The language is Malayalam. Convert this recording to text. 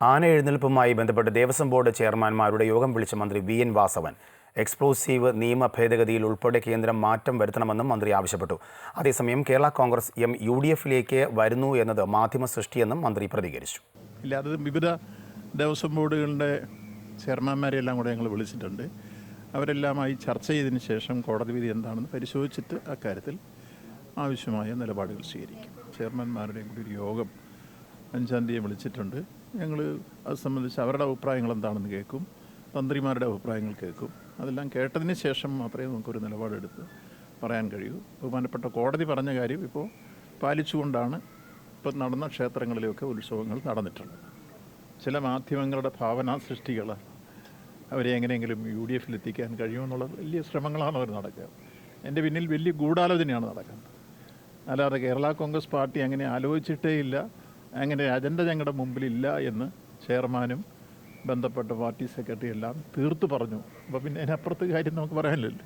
ആന എഴുന്നേൽപ്പുമായി ബന്ധപ്പെട്ട് ദേവസ്വം ബോർഡ് ചെയർമാൻമാരുടെ യോഗം വിളിച്ച മന്ത്രി വി എൻ വാസവൻ. എക്സ്പ്ലോസീവ് നിയമ ഭേദഗതിയിൽ ഉൾപ്പെടെ കേന്ദ്രം മാറ്റം വരുത്തണമെന്നും മന്ത്രി ആവശ്യപ്പെട്ടു. അതേസമയം Kerala Congress M U D എഫിലേക്ക് വരുന്നു എന്നത് മാധ്യമ സൃഷ്ടിയെന്നും മന്ത്രി പ്രതികരിച്ചു. ഇല്ല അത് വിവിധ ദേവസ്വം ബോർഡുകളുടെ ചെയർമാന്മാരെ എല്ലാം കൂടെ ഞങ്ങൾ വിളിച്ചിട്ടുണ്ട്. അവരെല്ലാമായി ചർച്ച ചെയ്തതിന് ശേഷം കോടതി വിധി എന്താണെന്ന് പരിശോധിച്ചിട്ട് അക്കാര്യത്തിൽ ആവശ്യമായ നിലപാടുകൾ സ്വീകരിക്കും. ചെയർമാൻമാരുടെയും കൂടി ഒരു യോഗം അഞ്ചാം തീയതി വിളിച്ചിട്ടുണ്ട്. ഞങ്ങൾ അത് സംബന്ധിച്ച് അവരുടെ അഭിപ്രായങ്ങൾ എന്താണെന്ന് കേൾക്കും. തന്ത്രിമാരുടെ അഭിപ്രായങ്ങൾ കേൾക്കും. അതെല്ലാം കേട്ടതിന് ശേഷം മാത്രമേ നമുക്കൊരു നിലപാടെടുത്ത് പറയാൻ കഴിയൂ. ബഹുമാനപ്പെട്ട കോടതി പറഞ്ഞ കാര്യം ഇപ്പോൾ പാലിച്ചുകൊണ്ടാണ് ഇപ്പം നടന്ന ക്ഷേത്രങ്ങളിലൊക്കെ ഉത്സവങ്ങൾ നടന്നിട്ടുള്ളത്. ചില മാധ്യമങ്ങളുടെ ഭാവനാ സൃഷ്ടികൾ അവരെ എങ്ങനെയെങ്കിലും യു ഡി എഫിൽ എത്തിക്കാൻ കഴിയുമെന്നുള്ള വലിയ ശ്രമങ്ങളാണ് അവർ നടക്കുക. എന്റെ പിന്നിൽ വലിയ ഗൂഢാലോചനയാണ് നടക്കുന്നത്. അല്ലാതെ കേരള കോൺഗ്രസ് പാർട്ടി അങ്ങനെ ആലോചിച്ചിട്ടേ ഇല്ല. അങ്ങനെ അജണ്ട ഞങ്ങളുടെ മുമ്പിലില്ല എന്ന് ചെയർമാനും ബന്ധപ്പെട്ട പാർട്ടി സെക്രട്ടറി എല്ലാം തീർത്തു പറഞ്ഞു. അപ്പോൾ പിന്നെ അതിനപ്പുറത്ത് കാര്യം നമുക്ക് പറയാനില്ലല്ലോ.